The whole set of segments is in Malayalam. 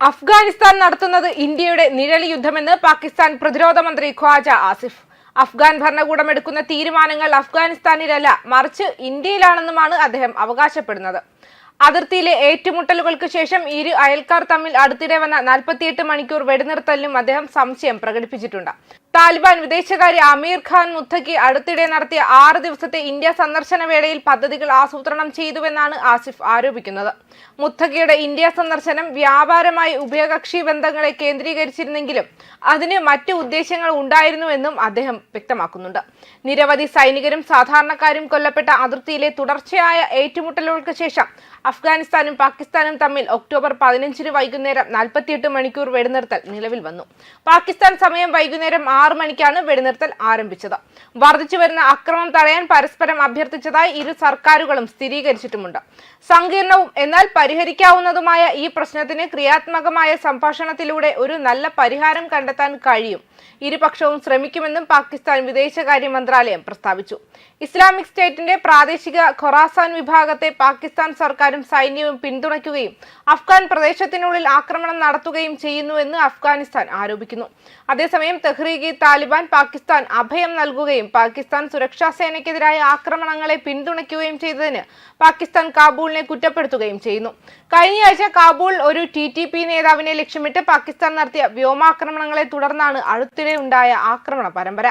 അഫ്ഗാനിസ്ഥാൻ നടത്തുന്നത് ഇന്ത്യയുടെ നിഴൽ യുദ്ധമെന്ന് പാകിസ്ഥാൻ പ്രതിരോധ മന്ത്രി ഖ്വാജ ആസിഫ്. അഫ്ഗാൻ ഭരണകൂടം എടുക്കുന്ന തീരുമാനങ്ങൾ അഫ്ഗാനിസ്ഥാനിലല്ല മറിച്ച് ഇന്ത്യയിലാണെന്നുമാണ് അദ്ദേഹം അവകാശപ്പെടുന്നത്. അതിർത്തിയിലെ ഏറ്റുമുട്ടലുകൾക്ക് ശേഷം ഇരു അയൽക്കാർ തമ്മിൽ അടുത്തിടെ വന്ന നാൽപ്പത്തിയെട്ട് മണിക്കൂർ വെടിനിർത്തലിനും അദ്ദേഹം സംശയം പ്രകടിപ്പിച്ചിട്ടുണ്ട്. താലിബാൻ വിദേശകാര്യ അമീർ ഖാൻ മുത്തക്കി അടുത്തിടെ നടത്തിയ ആറ് ദിവസത്തെ ഇന്ത്യ സന്ദർശന വേളയിൽ പദ്ധതികൾ ആസൂത്രണം ചെയ്തുവെന്നാണ് ആസിഫ് ആരോപിക്കുന്നത്. മുത്തക്കിയുടെ ഇന്ത്യ സന്ദർശനം വ്യാപാരമായി ഉഭയകക്ഷി ബന്ധങ്ങളെ കേന്ദ്രീകരിച്ചിരുന്നെങ്കിലും അതിന് മറ്റു ഉദ്ദേശങ്ങൾ ഉണ്ടായിരുന്നുവെന്നും അദ്ദേഹം വ്യക്തമാക്കുന്നുണ്ട്. നിരവധി സൈനികരും സാധാരണക്കാരും കൊല്ലപ്പെട്ട അതിർത്തിയിലെ തുടർച്ചയായ ഏറ്റുമുട്ടലുകൾക്ക് ശേഷം അഫ്ഗാനിസ്ഥാനും പാകിസ്ഥാനും തമ്മിൽ ഒക്ടോബർ പതിനഞ്ചിന് വൈകുന്നേരം നാൽപ്പത്തിയെട്ട് മണിക്കൂർ വെടിനിർത്തൽ നിലവിൽ വന്നു. പാകിസ്ഥാൻ സമയം വൈകുന്നേരം ആറ് മണിക്കാണ് വെടിനിർത്തൽ ആരംഭിച്ചത്. വർദ്ധിച്ചുവരുന്ന അക്രമം തടയാൻ പരസ്പരം അഭ്യർത്ഥിച്ചതായി ഇരു സർക്കാരുകളും സ്ഥിരീകരിച്ചിട്ടുമുണ്ട്. സങ്കീർണവും എന്നാൽ പരിഹരിക്കാവുന്നതുമായ ഈ പ്രശ്നത്തിന് ക്രിയാത്മകമായ സംഭാഷണത്തിലൂടെ ഒരു നല്ല പരിഹാരം കണ്ടെത്താൻ കഴിയും. ഇരുപക്ഷവും ശ്രമിക്കുമെന്നും പാകിസ്ഥാൻ വിദേശകാര്യ മന്ത്രാലയം പ്രസ്താവിച്ചു. ഇസ്ലാമിക് സ്റ്റേറ്റിന്റെ പ്രാദേശിക ഖൊറാസാൻ വിഭാഗത്തെ പാകിസ്ഥാൻ സർക്കാരും സൈന്യവും പിന്തുണയ്ക്കുകയും അഫ്ഗാൻ പ്രദേശത്തിനുള്ളിൽ ആക്രമണം നടത്തുകയും ചെയ്യുന്നുവെന്ന് അഫ്ഗാനിസ്ഥാൻ ആരോപിക്കുന്നു. അതേസമയം തെഹ്രീഗി താലിബാൻ പാകിസ്ഥാൻ അഭയം നൽകുകയും പാകിസ്ഥാൻ സുരക്ഷാ സേനയ്ക്കെതിരായ ആക്രമണങ്ങളെ പിന്തുണയ്ക്കുകയും ചെയ്തതിന് പാകിസ്ഥാൻ കാബൂളിനെ കുറ്റപ്പെടുത്തുകയും ചെയ്യുന്നു. കഴിഞ്ഞയാഴ്ച കാബൂൾ ഒരു ടി ടി പി നേതാവിനെ ലക്ഷ്യമിട്ട് പാകിസ്ഥാൻ നടത്തിയ വ്യോമാക്രമണങ്ങളെ തുടർന്നാണ് അടുത്തിടെ ഉണ്ടായ ആക്രമണ പരമ്പര.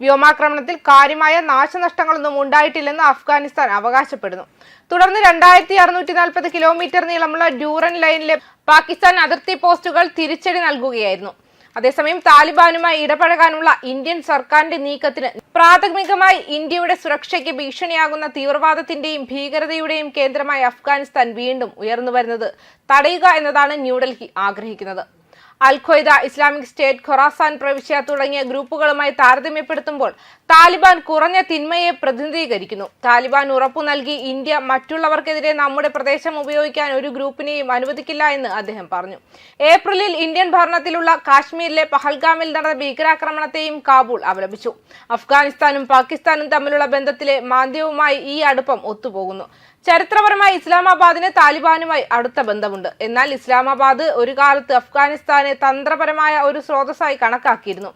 വ്യോമാക്രമണത്തിൽ കാര്യമായ നാശനഷ്ടങ്ങളൊന്നും ഉണ്ടായിട്ടില്ലെന്ന് അഫ്ഗാനിസ്ഥാൻ അവകാശപ്പെടുന്നു. തുടർന്ന് രണ്ടായിരത്തി അറുന്നൂറ്റി നാൽപ്പത് കിലോമീറ്റർ നീളമുള്ള ഡ്യൂറൻ ലൈനിലെ പാകിസ്ഥാൻ അതിർത്തി പോസ്റ്റുകൾ തിരിച്ചടി നൽകുകയായിരുന്നു. അതേസമയം താലിബാനുമായി ഇടപഴകാനുള്ള ഇന്ത്യൻ സർക്കാരിന്റെ നീക്കത്തിന് പ്രാഥമികമായി ഇന്ത്യയുടെ സുരക്ഷയ്ക്ക് ഭീഷണിയാകുന്ന തീവ്രവാദത്തിന്റെയും ഭീകരതയുടെയും കേന്ദ്രമായി അഫ്ഗാനിസ്ഥാൻ വീണ്ടും ഉയർന്നു വരുന്നത് തടയുക എന്നതാണ് ന്യൂഡൽഹി ആഗ്രഹിക്കുന്നത്. Al Qaeda Islamic State Khorasan പ്രവിശ്യ തുടങ്ങിയ ഗ്രൂപ്പുകളുമായി താരതമ്യപ്പെടുത്തുമ്പോൾ താലിബാൻ കുറഞ്ഞ തിന്മയെ പ്രതിനിധീകരിക്കുന്നു. താലിബാൻ ഉറപ്പു നൽകി ഇന്ത്യ മറ്റുള്ളവർക്കെതിരെ നമ്മുടെ പ്രദേശം ഉപയോഗിക്കാൻ ഒരു ഗ്രൂപ്പിനെയും അനുവദിക്കില്ല എന്ന് അദ്ദേഹം പറഞ്ഞു. ഏപ്രിലിൽ ഇന്ത്യൻ ഭരണത്തിലുള്ള കാശ്മീരിലെ പഹൽഗാമിൽ നടന്ന ഭീകരാക്രമണത്തെയും കാബൂൾ അപലപിച്ചു അഫ്ഗാനിസ്ഥാനും പാകിസ്ഥാനും തമ്മിലുള്ള ബന്ധത്തിലെ മാന്ദ്യവുമായി ഈ അടുപ്പം ഒത്തുപോകുന്നു. ചരിത്രപരമായി ഇസ്ലാമാബാദിന് താലിബാനുമായി അടുത്ത ബന്ധമുണ്ട്. എന്നാൽ ഇസ്ലാമാബാദ് ഒരു കാലത്ത് അഫ്ഗാനിസ്ഥാനെ തന്ത്രപരമായ ഒരു സ്രോതസ്സായി കണക്കാക്കിയിരുന്നു.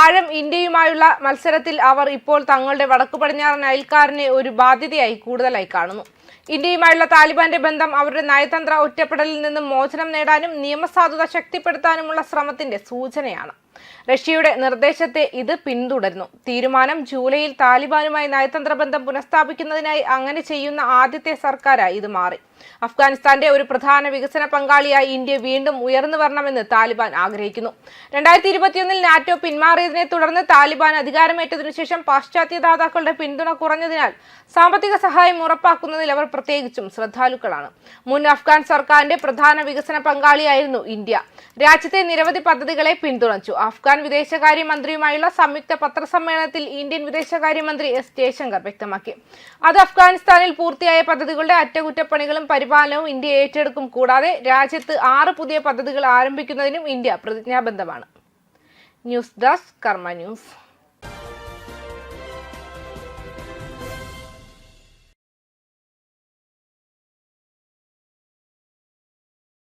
ആഴം ഇന്ത്യയുമായുള്ള മത്സരത്തിൽ അവർ ഇപ്പോൾ തങ്ങളുടെ വടക്കു പടിഞ്ഞാറൻ അയൽക്കാരനെ ഒരു ബാധ്യതയായി കൂടുതലായി കാണുന്നു. ഇന്ത്യയുമായുള്ള താലിബാന്റെ ബന്ധം അവരുടെ നയതന്ത്ര ഒറ്റപ്പെടലിൽ നിന്നും മോചനം നേടാനും നിയമസാധുത ശക്തിപ്പെടുത്താനുമുള്ള ശ്രമത്തിന്റെ സൂചനയാണ്. റഷ്യയുടെ നിർദ്ദേശത്തെ ഇത് പിന്തുടരുന്നു. തീരുമാനം ജൂലൈയിൽ താലിബാനുമായി നയതന്ത്ര ബന്ധം പുനഃസ്ഥാപിക്കുന്നതിനായി അങ്ങനെ ചെയ്യുന്ന ആദ്യത്തെ സർക്കാരായി ഇത് മാറി. അഫ്ഗാനിസ്ഥാന്റെ ഒരു പ്രധാന വികസന പങ്കാളിയായി ഇന്ത്യ വീണ്ടും ഉയർന്നു വരണമെന്ന് താലിബാൻ ആഗ്രഹിക്കുന്നു. രണ്ടായിരത്തി ഇരുപത്തിയൊന്നിൽ നാറ്റോ പിന്മാറിയതിനെ തുടർന്ന് താലിബാൻ അധികാരമേറ്റതിനു ശേഷം പാശ്ചാത്യ ദാതാക്കളുടെ പിന്തുണ കുറഞ്ഞതിനാൽ സാമ്പത്തിക സഹായം ഉറപ്പാക്കുന്നതിൽ അവർ പ്രത്യേകിച്ചും ശ്രദ്ധാലുക്കളാണ്. മുൻ അഫ്ഗാൻ സർക്കാരിന്റെ പ്രധാന വികസന പങ്കാളിയായിരുന്നു ഇന്ത്യ. രാജ്യത്തെ നിരവധി പദ്ധതികളെ പിന്തുണച്ചു. അഫ്ഗാൻ വിദേശകാര്യമന്ത്രിയുമായുള്ള സംയുക്ത പത്രസമ്മേളനത്തിൽ ഇന്ത്യൻ വിദേശകാര്യമന്ത്രി എസ് ജയശങ്കർ വ്യക്തമാക്കി. അത് അഫ്ഗാനിസ്ഥാനിൽ പൂർത്തിയായ പദ്ധതികളുടെ അറ്റകുറ്റപ്പണികളും പരിപാലനവും ഇന്ത്യ ഏറ്റെടുക്കും. കൂടാതെ രാജ്യത്ത് ആറ് പുതിയ പദ്ധതികൾ ആരംഭിക്കുന്നതിനും ഇന്ത്യ പ്രതിജ്ഞാബദ്ധമാണ്. News desk Karma news.